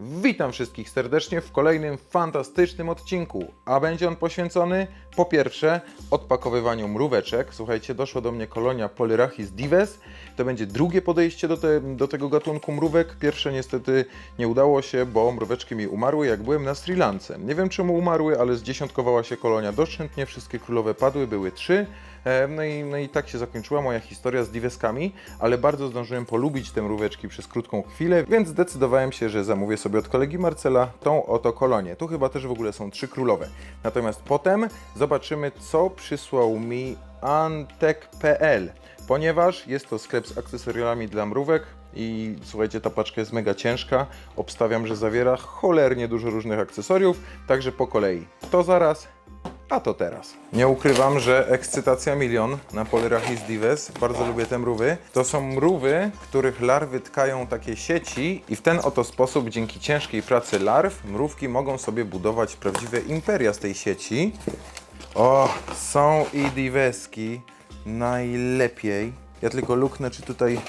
Witam wszystkich serdecznie w kolejnym fantastycznym odcinku, a będzie on poświęcony po pierwsze odpakowywaniu mróweczek. Słuchajcie, doszła do mnie kolonia Polyrachis dives. To będzie drugie podejście do, te, do tego gatunku mrówek. Pierwsze niestety nie udało się, bo mróweczki mi umarły jak byłem na Sri Lance. Nie wiem czemu umarły, ale zdziesiątkowała się kolonia doszczętnie, wszystkie królowe padły, były trzy. E, No i, no i tak się zakończyła moja historia z diveskami, ale bardzo zdążyłem polubić te mróweczki przez krótką chwilę, więc zdecydowałem się, że zamówię sobie od kolegi Marcela tą oto kolonię. Tu chyba też w ogóle są trzy królowe. Natomiast potem zobaczymy, co przysłał mi Antek.pl, ponieważ jest to sklep z akcesoriami dla mrówek, i słuchajcie, ta paczka jest mega ciężka. Obstawiam, że zawiera cholernie dużo różnych akcesoriów, także po kolei. To zaraz, a to teraz. Nie ukrywam, że ekscytacja milion na Polyrachis dives. Bardzo lubię te mrówy. To są mrówy, których larwy tkają takie sieci i w ten oto sposób, dzięki ciężkiej pracy larw, mrówki mogą sobie budować prawdziwe imperia z tej sieci. O, są i diveski. Najlepiej. Ja tylko luknę, czy tutaj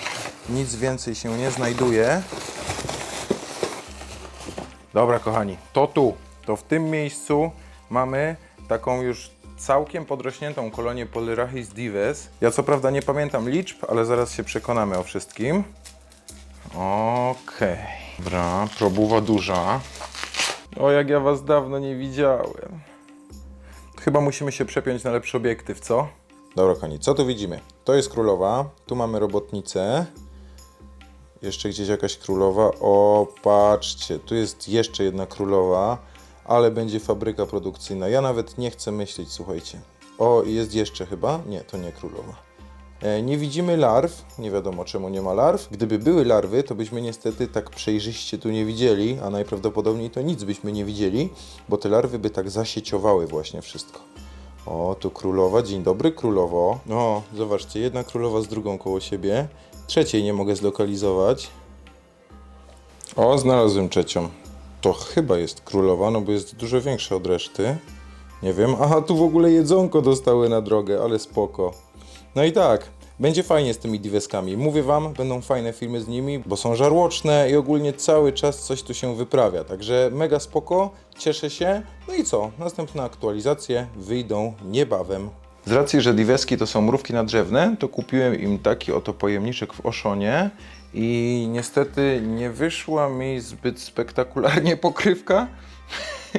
nic więcej się nie znajduje. Dobra, kochani, to tu, to w tym miejscu mamy taką już całkiem podrośniętą kolonię Polyrachis dives. Ja co prawda nie pamiętam liczb, ale zaraz się przekonamy o wszystkim. Okej, dobra, probuwa duża. O, jak ja was dawno nie widziałem. Chyba musimy się przepiąć na lepszy obiektyw, co? Dobra, kochani, co tu widzimy? To jest królowa, tu mamy robotnicę. Jeszcze gdzieś jakaś królowa. O, patrzcie, tu jest jeszcze jedna królowa, ale będzie fabryka produkcyjna. Ja nawet nie chcę myśleć, słuchajcie. O, jest jeszcze chyba? Nie, to nie królowa. E, nie widzimy larw, nie wiadomo czemu nie ma larw. Gdyby były larwy, to byśmy niestety tak przejrzyście tu nie widzieli, a najprawdopodobniej to nic byśmy nie widzieli, bo te larwy by tak zasieciowały właśnie wszystko. O, tu królowa. Dzień dobry, królowo. O, zobaczcie, jedna królowa z drugą koło siebie. Trzeciej nie mogę zlokalizować. O, znalazłem trzecią. To chyba jest królowa, no bo jest dużo większa od reszty. Nie wiem. Aha, tu w ogóle jedzonko dostały na drogę, ale spoko. No i tak, będzie fajnie z tymi diveskami. Mówię wam, będą fajne filmy z nimi, bo są żarłoczne i ogólnie cały czas coś tu się wyprawia. Także mega spoko, cieszę się. No i co? Następne aktualizacje wyjdą niebawem. Z racji, że diveski to są mrówki nadrzewne, to kupiłem im taki oto pojemniczek w Oszonie i niestety nie wyszła mi zbyt spektakularnie pokrywka.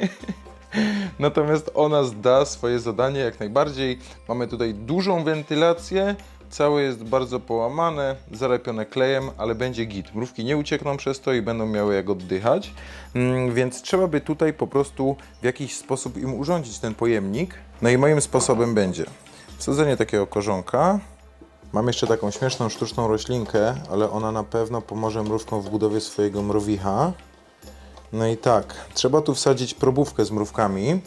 Natomiast ona zda swoje zadanie jak najbardziej. Mamy tutaj dużą wentylację, całe jest bardzo połamane, zalepione klejem, ale będzie git. Mrówki nie uciekną przez to i będą miały jak oddychać, Mm, więc trzeba by tutaj po prostu w jakiś sposób im urządzić ten pojemnik. No i moim sposobem będzie wsadzenie takiego korzonka. Mam jeszcze taką śmieszną sztuczną roślinkę, ale ona na pewno pomoże mrówkom w budowie swojego mrowicha. No i tak, trzeba tu wsadzić probówkę z mrówkami.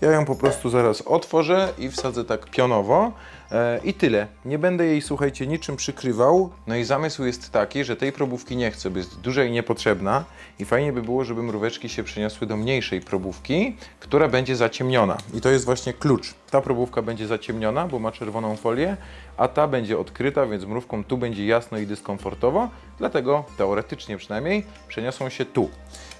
Ja ją po prostu zaraz otworzę i wsadzę tak pionowo. E, I tyle. Nie będę jej, słuchajcie, niczym przykrywał. No i zamysł jest taki, że tej probówki nie chcę, bo jest duża i niepotrzebna. I fajnie by było, żeby mróweczki się przeniosły do mniejszej probówki, która będzie zaciemniona. I to jest właśnie klucz. Ta probówka będzie zaciemniona, bo ma czerwoną folię, a ta będzie odkryta, więc mrówkom tu będzie jasno i dyskomfortowo. Dlatego teoretycznie przynajmniej przeniosą się tu.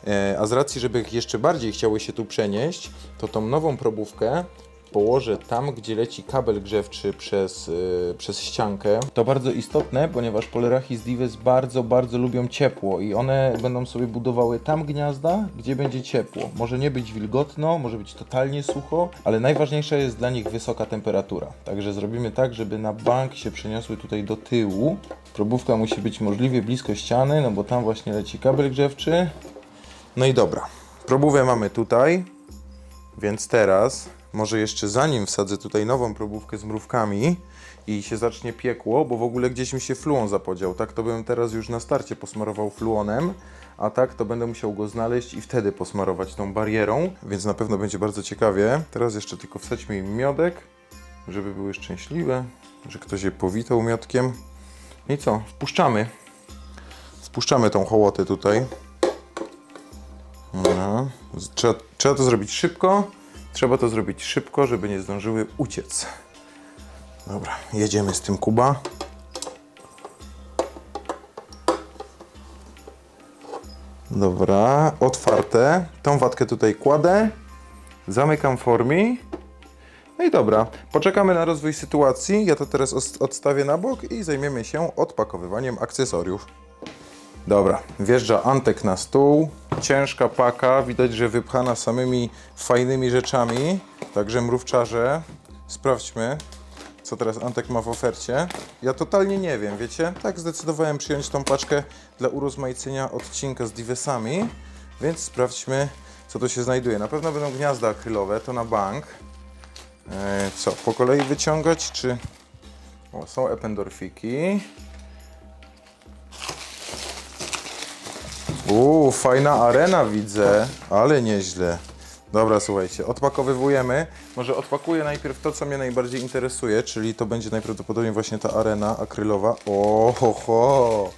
E, A z racji, żeby jeszcze bardziej chciały się tu przenieść, to tą nową probówkę położę tam, gdzie leci kabel grzewczy przez, yy, przez ściankę. To bardzo istotne, ponieważ Polerachis dives bardzo, bardzo lubią ciepło i one będą sobie budowały tam gniazda, gdzie będzie ciepło. Może nie być wilgotno, może być totalnie sucho, ale najważniejsza jest dla nich wysoka temperatura. Także zrobimy tak, żeby na bank się przeniosły tutaj do tyłu. Probówka musi być możliwie blisko ściany, no bo tam właśnie leci kabel grzewczy. No i dobra, probówę mamy tutaj, więc teraz, może jeszcze zanim wsadzę tutaj nową probówkę z mrówkami i się zacznie piekło, bo w ogóle gdzieś mi się fluon zapodział, tak to bym teraz już na starcie posmarował fluonem, a tak to będę musiał go znaleźć i wtedy posmarować tą barierą, więc na pewno będzie bardzo ciekawie. Teraz jeszcze tylko wsadźmy im miodek, żeby były szczęśliwe, że ktoś je powitał miodkiem. I co, wpuszczamy. Wpuszczamy tą hołotę tutaj. No, trzeba, trzeba to zrobić szybko. Trzeba to zrobić szybko, żeby nie zdążyły uciec. Dobra, jedziemy z tym Kuba. Dobra, otwarte. Tą watkę tutaj kładę. Zamykam formi. No i dobra, poczekamy na rozwój sytuacji. Ja to teraz odstawię na bok i zajmiemy się odpakowywaniem akcesoriów. Dobra, wjeżdża Antek na stół. Ciężka paka, widać, że wypchana samymi fajnymi rzeczami. Także mrówczarze, sprawdźmy, co teraz Antek ma w ofercie. Ja totalnie nie wiem, wiecie? Tak zdecydowałem przyjąć tą paczkę dla urozmaicenia odcinka z Divesami, więc sprawdźmy, co tu się znajduje. Na pewno będą gniazda akrylowe, to na bank. E, co, po kolei wyciągać, czy... O, są ependorfiki. Uuu, fajna arena widzę, ale nieźle. Dobra, słuchajcie, odpakowywujemy. Może odpakuję najpierw to, co mnie najbardziej interesuje, czyli to będzie najprawdopodobniej właśnie ta arena akrylowa. O, ho, ho.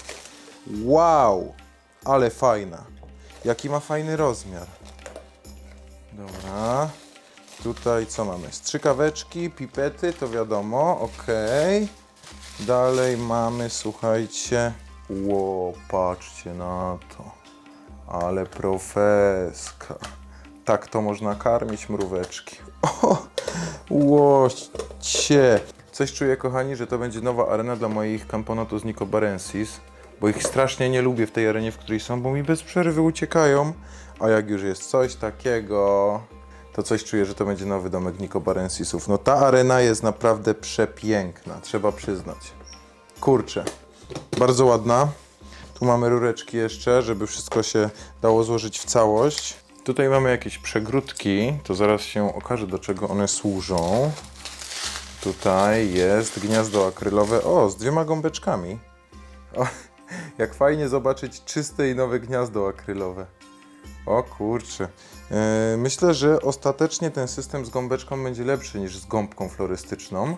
Wow, ale fajna. Jaki ma fajny rozmiar. Dobra. Tutaj co mamy? Strzykaweczki, pipety, to wiadomo, ok. Dalej mamy, słuchajcie, ło, patrzcie na to. Ale profeska. Tak to można karmić mróweczki. O, łocie. Coś czuję, kochani, że to będzie nowa arena dla moich Camponotus nicobarensis, bo ich strasznie nie lubię w tej arenie, w której są, bo mi bez przerwy uciekają. A jak już jest coś takiego, to coś czuję, że to będzie nowy domek nicobarensisów. No ta arena jest naprawdę przepiękna, trzeba przyznać. Kurczę, bardzo ładna. Tu mamy rureczki jeszcze, żeby wszystko się dało złożyć w całość. Tutaj mamy jakieś przegródki, to zaraz się okaże do czego one służą. Tutaj jest gniazdo akrylowe, o, z dwiema gąbeczkami. O, jak fajnie zobaczyć czyste i nowe gniazdo akrylowe. O kurczę. Yy, myślę, że ostatecznie ten system z gąbeczką będzie lepszy niż z gąbką florystyczną.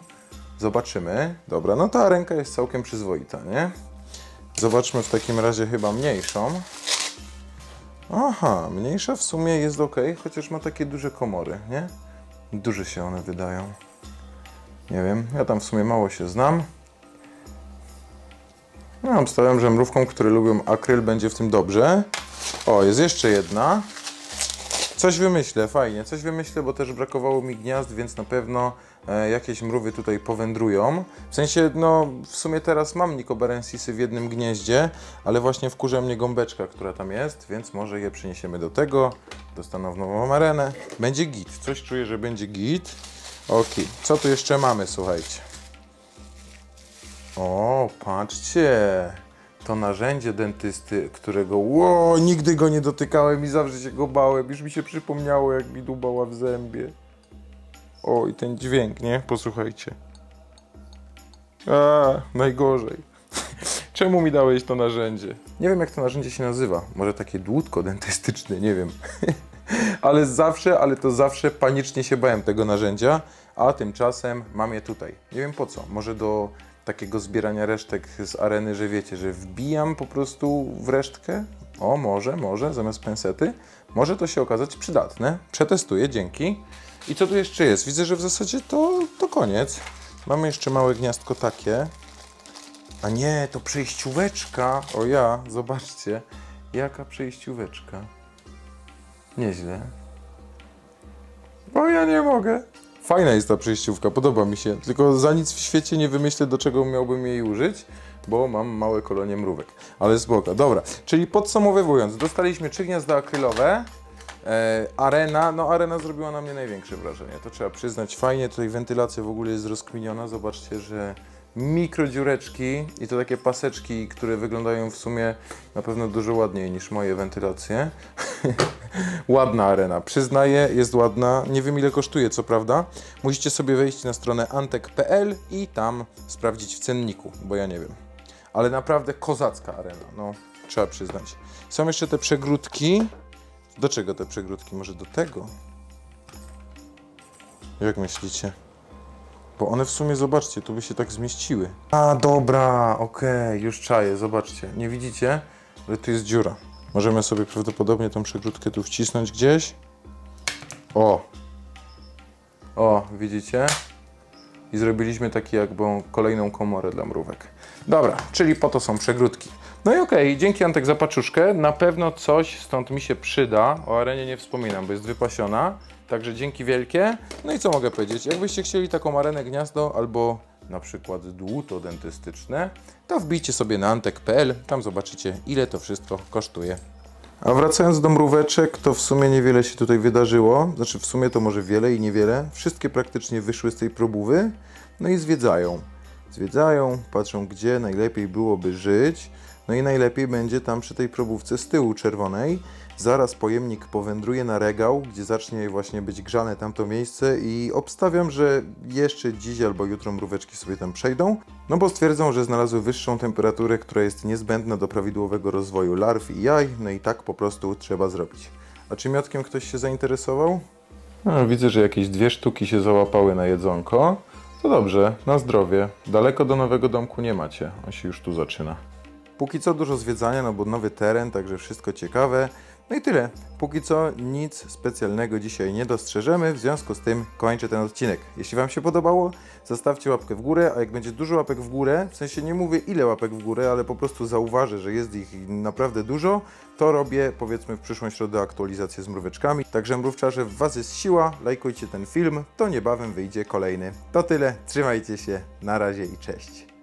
Zobaczymy. Dobra, no ta ręka jest całkiem przyzwoita, nie? Zobaczmy w takim razie chyba mniejszą. Aha, mniejsza w sumie jest ok, chociaż ma takie duże komory, nie? Duże się one wydają. Nie wiem, ja tam w sumie mało się znam. No, obstawiam, że mrówką, które lubią akryl, będzie w tym dobrze. O, jest jeszcze jedna. Coś wymyślę, fajnie, coś wymyślę, bo też brakowało mi gniazd, więc na pewno e, jakieś mrówy tutaj powędrują. W sensie, no w sumie teraz mam nikobarensisy w jednym gnieździe, ale właśnie wkurza mnie gąbeczka, która tam jest, więc może je przyniesiemy do tego, dostaną nową arenę. Będzie git, coś czuję, że będzie git. Ok, co tu jeszcze mamy, słuchajcie. O, patrzcie. To narzędzie dentysty, którego ło, nigdy go nie dotykałem i zawsze się go bałem. Już mi się przypomniało, jak mi dubała w zębie. O, i ten dźwięk, nie? Posłuchajcie. A, najgorzej. Czemu mi dałeś to narzędzie? Nie wiem, jak to narzędzie się nazywa. Może takie dłutko dentystyczne, nie wiem. ale zawsze, ale to zawsze panicznie się bałem tego narzędzia, a tymczasem mam je tutaj. Nie wiem po co. Może do takiego zbierania resztek z areny, że wiecie, że wbijam po prostu w resztkę. O, może, może, zamiast pensety. Może to się okazać przydatne. Przetestuję, dzięki. I co tu jeszcze jest? Widzę, że w zasadzie to, to koniec. Mamy jeszcze małe gniazdko takie. A nie, to przejścióweczka. O ja, zobaczcie. Jaka przejścióweczka. Nieźle. O ja nie mogę. Fajna jest ta przejściówka, podoba mi się. Tylko za nic w świecie nie wymyślę, do czego miałbym jej użyć, bo mam małe kolonie mrówek. Ale spoko. Dobra, czyli podsumowując, dostaliśmy trzy gniazda akrylowe. E, arena, no arena zrobiła na mnie największe wrażenie, to trzeba przyznać. Fajnie, tutaj wentylacja w ogóle jest rozkminiona. Zobaczcie, że mikrodziureczki i to takie paseczki, które wyglądają w sumie na pewno dużo ładniej niż moje wentylacje. ładna arena, przyznaję, jest ładna. Nie wiem ile kosztuje, co prawda. Musicie sobie wejść na stronę antek.pl i tam sprawdzić w cenniku, bo ja nie wiem. Ale naprawdę kozacka arena, no trzeba przyznać. Są jeszcze te przegródki. Do czego te przegródki? Może do tego? Jak myślicie? Bo one w sumie, zobaczcie, tu by się tak zmieściły. A, dobra, okej, już czaję, zobaczcie. Nie widzicie? Ale tu jest dziura. Możemy sobie prawdopodobnie tą przegródkę tu wcisnąć gdzieś. O! O, widzicie? I zrobiliśmy taki jakby kolejną komorę dla mrówek. Dobra, czyli po to są przegródki. No i okej, dzięki Antek za paczuszkę. Na pewno coś stąd mi się przyda. O arenie nie wspominam, bo jest wypasiona. Także dzięki wielkie. No i co mogę powiedzieć? Jakbyście chcieli taką arenę gniazdo albo na przykład dłuto dentystyczne, to wbijcie sobie na antek.pl, tam zobaczycie ile to wszystko kosztuje. A wracając do mróweczek, to w sumie niewiele się tutaj wydarzyło. Znaczy w sumie to może wiele i niewiele. Wszystkie praktycznie wyszły z tej probówy, no i zwiedzają. Zwiedzają, patrzą gdzie najlepiej byłoby żyć. No i najlepiej będzie tam przy tej probówce z tyłu czerwonej. Zaraz pojemnik powędruje na regał, gdzie zacznie właśnie być grzane tamto miejsce i obstawiam, że jeszcze dziś albo jutro mróweczki sobie tam przejdą, no bo stwierdzą, że znalazły wyższą temperaturę, która jest niezbędna do prawidłowego rozwoju larw i jaj, no i tak po prostu trzeba zrobić. A czy miotkiem ktoś się zainteresował? No, widzę, że jakieś dwie sztuki się załapały na jedzonko. To dobrze, na zdrowie. Daleko do nowego domku nie macie, on się już tu zaczyna. Póki co dużo zwiedzania, no bo nowy teren, także wszystko ciekawe. No i tyle. Póki co nic specjalnego dzisiaj nie dostrzeżemy, w związku z tym kończę ten odcinek. Jeśli Wam się podobało, zostawcie łapkę w górę, a jak będzie dużo łapek w górę, w sensie nie mówię ile łapek w górę, ale po prostu zauważę, że jest ich naprawdę dużo, to robię powiedzmy w przyszłą środę aktualizację z mróweczkami. Także mrówczarze, w Was jest siła, lajkujcie ten film, to niebawem wyjdzie kolejny. To tyle, trzymajcie się, na razie i cześć.